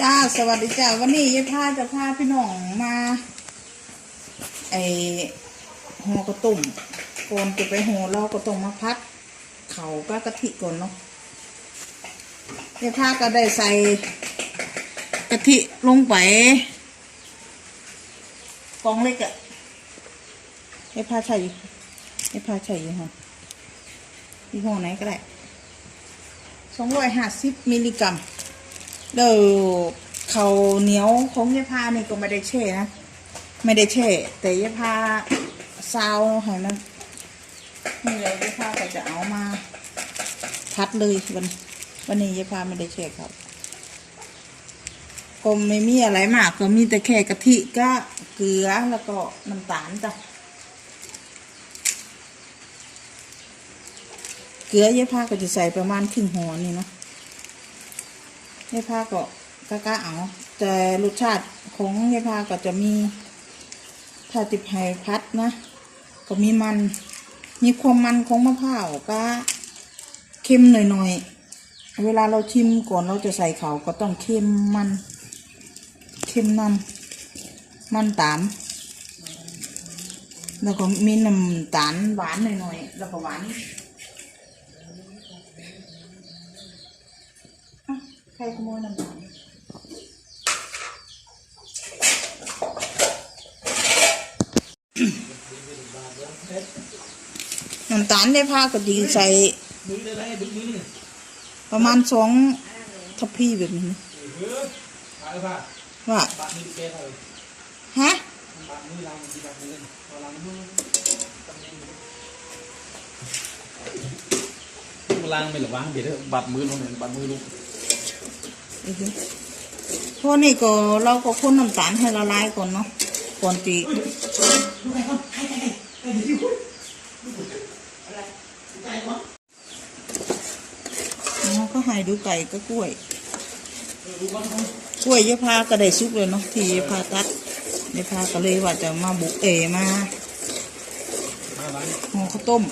จ้าสวัสดีจ้าวันนี้ยายพาจะพาพี่น้องมาไอห่อกระตุ่มก่อนจะไปห่อเราก็ต้องมาพัด เขาก็กะทิก่อนเนาะยายพาก็ได้ใส่กะทิลงไปกองเล็กอะยายพาใส่ยายพาใส่ยี่ห้อยี่ห้อไหนก็ได้สองร้อยห้าสิบมิลลิกรัม เดี๋ยวเขาเหนียวของยายพานี่ก็ไม่ได้แช่นะไม่ได้แช่ แต่ยายพาซาวให้มันนี่เลยยายพาก็จะเอามาพัดเลยวันวันนี้ยายพาไม่ได้แช่ครับก็ไม่มีอะไรมากก็มีแต่แค่กะทิก็เกลือแล้วก็น้ำตาลจ้ะเกลือยายพาก็จะใส่ประมาณครึ่งหัวนี่เนาะ ยายพาก็กะกะเอาแต่รสชาติของยายพาก็จะมีถ้าติดไฮพัดนะ ก็มีมัน มีความมันของมะพร้าวก็เค็มหน่อยๆ เวลาเราชิมก่อนเราจะใส่เขาก็ต้องเค็มมัน เค็มนำมันตาม แล้วก็มีน้ำตาลหวานหน่อยๆ แล้วก็หวาน อะ ใครขโมยน้ำตาลน้ำตาลได้ผ้าก็ดีใส่ประมาณสองทัพพี่แบบนี้ว่าฮะล้างไม่หรอวางเดี๋ยวบัดมือลงเนี่ยบัดมือลูกอือฮึ เพราะนี่ก็เราก็คนน้ำตาลให้ละลายก่อนเนาะก่อนตีอ๋อก็ให้ดูไก่ก็กล้วย กล้วยยะพาก็ได้ซุกเลยเนาะที่ยะพาตัดยะพาก็เลยว่าจะมาบุกเอมามาล้างห่อข้าวต้ม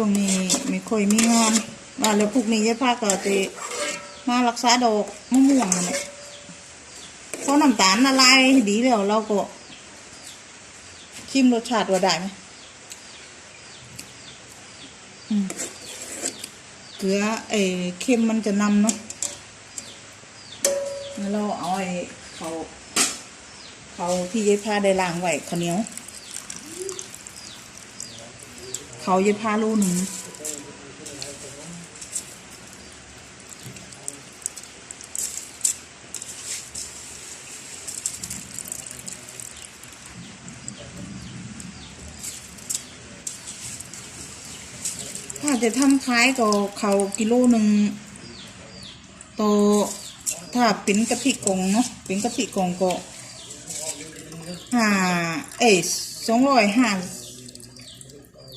ช่วงนี้ไม่ค่อยมีงานว่าแล้วพวกนี้ยายพาก็จะมารักษาดอกมะม่วงนั่นแหละเพราะน้ำตาลละลายดีแล้วเราก็ชิมรสชาติว่าได้ไหมเกลือไอ้เค็มมันจะนำเนาะแล้วเราเอาไอ้เขาเขาที่ยายพาได้ล้างไว้ข้าวเหนียว เขาเยายพาโลหนึ่งถ้าจะทำขายก็เขากิโลหนึ่งโตวถ้าเป็นกะทิกงเนาะเป็นกะทิกงก็ห้าเอ้สองร้อยห้า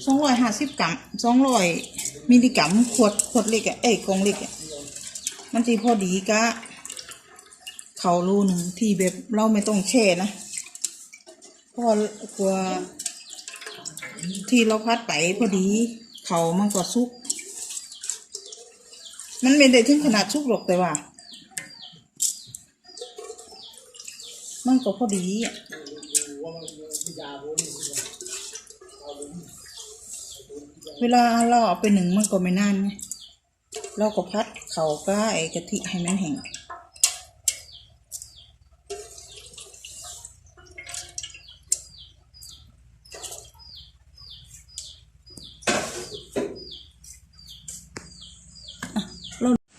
สองร้อยห้าสิบกรัมสองร้อยมิลลิกรัมขวดขวดเล็กอะเอ้ยกล่องเล็กอะมันจะพอดีกะเขารูหนึ่งที่แบบเราไม่ต้องแช่นะเพราะว่ากลัว ที่เราพัดไปพอดี เขามันก็สุก มันไม่ได้ถึงขนาดสุกหรอกแต่ว่า มันก็พอดีอะ เวลาเราเอาไปหนึ่งมันก็ไม่นานไงเราก็พัดเขาก็ไอกะทิให้มันแห้ง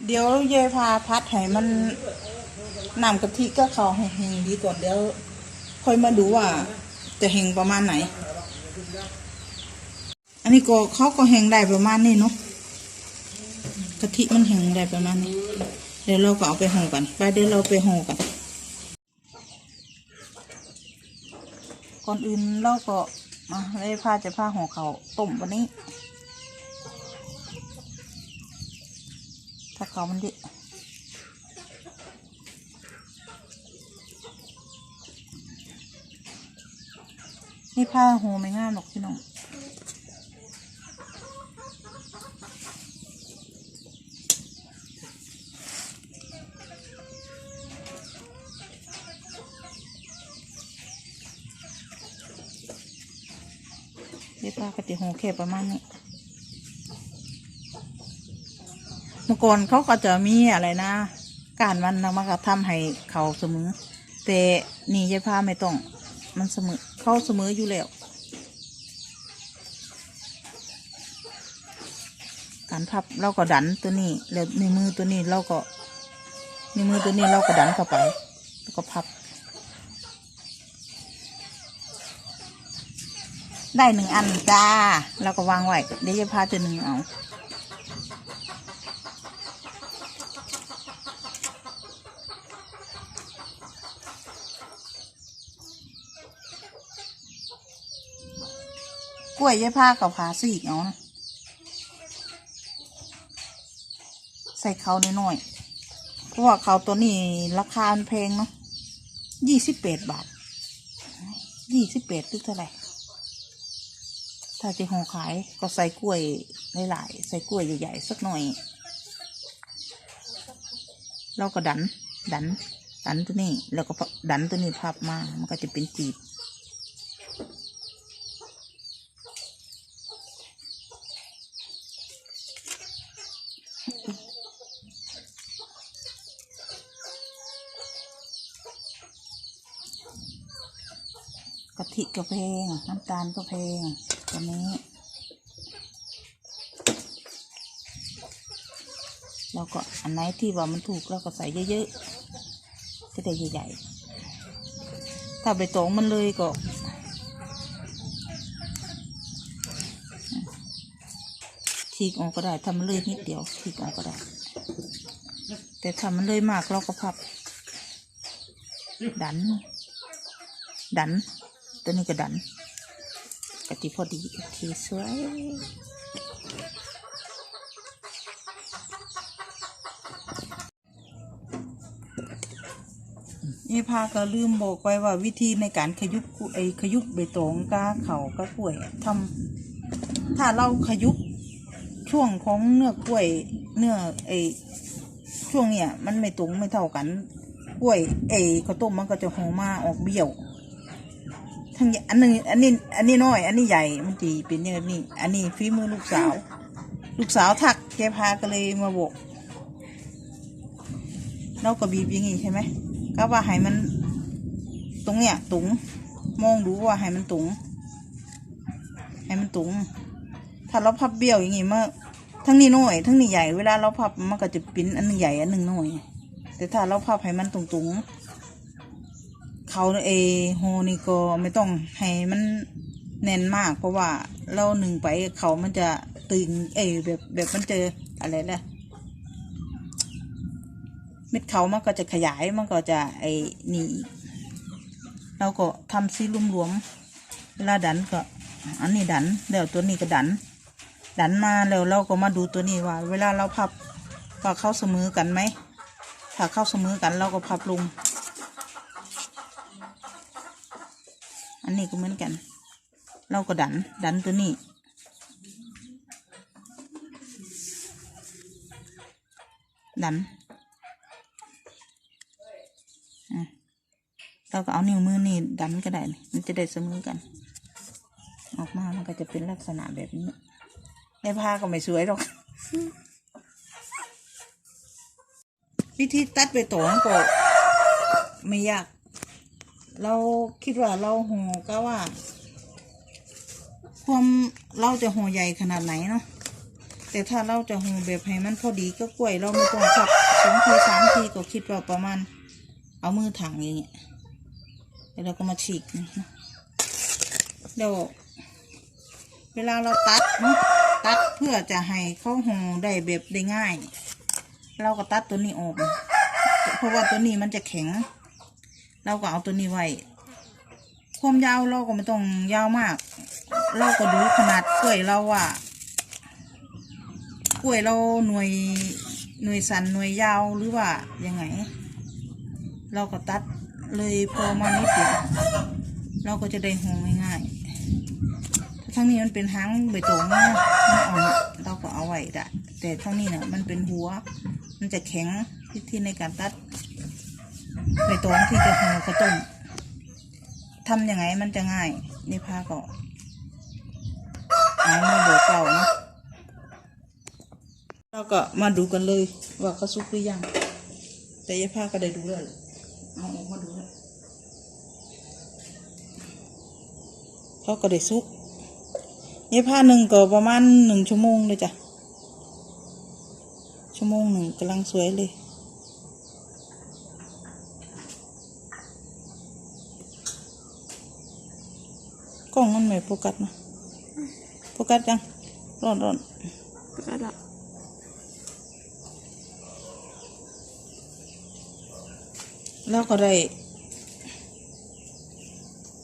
เดี๋ยวเยายพาพัดให้มันน้ำกะทิก็เขาให้แห้งดีก่อนเดี๋ยวค่อยมาดูว่าจะแห้งประมาณไหน อันนี้ก็เขาก็แห้งได้ประมาณนี้เนาะกะทิมันแห้งได้ประมาณนี้ เดี๋ยวเราก็เอาไปห่อกันไปเดี๋ยวเราไปห่อกัน ก่อนอื่นเราก็มาได้ผ้าจะผ้าห่อเขาต้มวันนี้ ถ้าเขามันดินี่ผ้าห่อไม่ง่ายหรอกพี่น้อง ป้าก็จะห่อแค่ประมาณนี้เมื่อก่อนเขาก็จะมีอะไรนะ การมันนะมันก็ทำให้เขาเสมอ แต่นี่ยายพาไม่ต้อง มันเสมอเข้าเสมออยู่แล้ว การพับเราก็ดันตัวนี้แล้วในมือตัวนี้เราก็ในมือตัวนี้เราก็ดันเข้าไปแล้วก็พับ ได้หนึ่งอันจ้า แล้วก็วางไว้ เดี๋ยวยายพาจะหนึ่งเอากล้วยยาผ้ากับผาสีเอานะใส่เขาหน่อยๆเพราะว่าเขาตัวนี้ราคาแพงเนาะยี่สิบแปดบาทยี่สิบแปดตึกเท่าไหร่ ถ้าจะห่อขายก็ใส่กล้วยหลายๆใส่กล้วยใหญ่ๆสักหน่อย เราก็ดัน ดัน ดันตัวนี้ แล้วก็ดันตัวนี้พับมา มันก็จะเป็นจีบกะทิก็แพง น้ำตาลก็แพง ตัวนี้แล้วก็อันไหนที่ว่ามันถูกเราก็ใส่เยอะๆจะได้ใหญ่ๆ ถ้าใบตองมันเลยก็ทีกออกก็ได้ถ้ามันเลยนิดเดียวทีกออกก็ได้ แต่ถ้ามันเลยมากเราก็พับ ดัน ดัน ตัวนี้ก็ดัน กะทิพอดีโอเคสวยนี่พาก็ลืมบอกไปว่าวิธีในการขยุบกุไอขยุบใบตองกาเขากากล้วยอะทำถ้าเราขยุบช่วงของเนื้อกล้วยเนื้อไอช่วงเนี้ยมันไม่ตรงไม่เท่ากันกล้วยไอข้าวต้มมันก็จะหอมมาออกเบี้ยว ทั้งอันหนึงอันนี้ อันนี้น้อย อันนี้ใหญ่มันตีเป็นอย่างนี้ อันนี้ฝีมือลูกสาว ลูกสาวทักแกพาก็เลยมาบอกเราก็บีบอย่างงี้ใช่ไหมก็ว่าให้มันตรงเนี้ยตุงมองดูว่าให้มันตุงให้มันตุงถ้าเราพับเบี้ยวอย่างงี้มาทั้งนี้น้อยทั้งนี้ใหญ่เวลาเราพับมันก็จะเป็นอันหนึงใหญ่อันหนึ่งน้อยแต่ถ้าเราพับให้มันตรงๆ เขาเอโฮนี่ก็ไม่ต้องให้มันแน่นมาก เพราะว่าเราหนึ่งไปเขามันจะตึงเอแบบแบบมันเจออะไรนะเม็ดเขามันก็จะขยายมันก็จะไอ้นี่เราก็ทำซีรวมๆเวลาดันก็ อันนี้ดันแล้วตัวนี้ก็ดัน ดันมาแล้วเราก็มาดูตัวนี้ว่า เวลาเราพับว่าเข้าเสมอกันไหมถ้าเข้าเสมอกันเราก็พับลง นนี้ก็เหมือนกัน เราก็ดัน ดันตัวนี้ดันเราก็เอานิ้วมือนี่ดันก็ได้ มันจะได้เสมอกัน ออกมามันก็จะเป็นลักษณะแบบนี้ในผ้าก็ไม่สวยหรอก วิธีตัดไปตองก็ไม่ยาก เราคิดว่าเราห่อก็ว่า ความเราจะห่อใหญ่ขนาดไหนเนาะแต่ถ้าเราจะห่อแบบให้มันพอดีก็กล้วยเราไม่ต้องขับสองทีสามทีก็คิดว่าประมาณ เอามือถังอย่างเงี้ยแล้วเราก็มาฉีกนะเดี๋ยวเวลาเราตัดเนาะตัดเพื่อจะให้เขาห่อได้แบบได้ง่าย เราก็ตัดตัวนี้ออก เพราะว่าตัวนี้มันจะแข็ง เราก็เอาตัวนี้ไว้ความยาวเราก็ไม่ต้องยาวมาก เราก็ดูขนาดกล้วยเราว่ากล้วยเราหน่วยหน่วยสันหน่วยยาวหรือว่ายังไง เราก็ตัดเลยพอมานิดเดียวเราก็จะได้ห่อง่ายๆทั้งนี้มันเป็นหางใบตองนะมันอ่อนเราก็เอาไว้ได้แต่ทั้งนี้เนี่ยมันเป็นหัว มันจะแข็งวิธีในการตัด ใบตองที่จะห่อข้าวต้มทำยังไงมันจะง่ายนี่พาก็เอามาบอกเก่าเนาะเราก็มาดูกันเลยว่าเขาสุกหรือยัง แต่ยายผ้าก็ได้ดูแล้วเอาออกมาดูแล้วเขาก็ได้สุกยายผ้าหนึ่งก็ประมาณหนึ่งชั่วโมงเลยจ้ะชั่วโมงหนึ่งกำลังสวยเลย ล้องมันไม่โฟกัสนะโฟกัสยังร้อนร้อนก็ได้แล้วก็ได้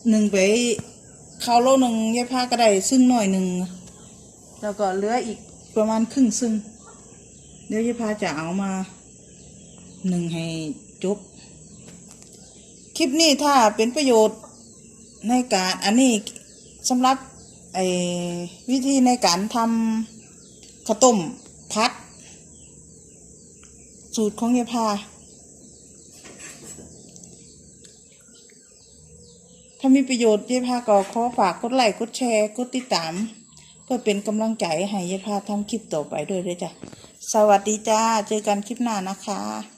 หนึ่งไปข้าวโลหนึ่งยายผ้าก็ได้ซึ่งหน่อยหนึ่งแล้วก็เหลืออีกประมาณครึ่งซึ่งเดี๋ยวยายผ้าจะเอามาหนึ่งให้จบคลิปนี้ถ้าเป็นประโยชน์ในการอันนี้ สำหรับไอ้วิธีในการทำข้าวต้มพัด สูตรของยายพาถ้ามีประโยชน์ยายพาก็ขอฝากกดไลค์กดแชร์กดติดตาม เพื่อเป็นกำลังใจให้ยายพาทำคลิปต่อไปด้วยด้วยจ้ะ สวัสดีจ้า เจอกันคลิปหน้านะคะ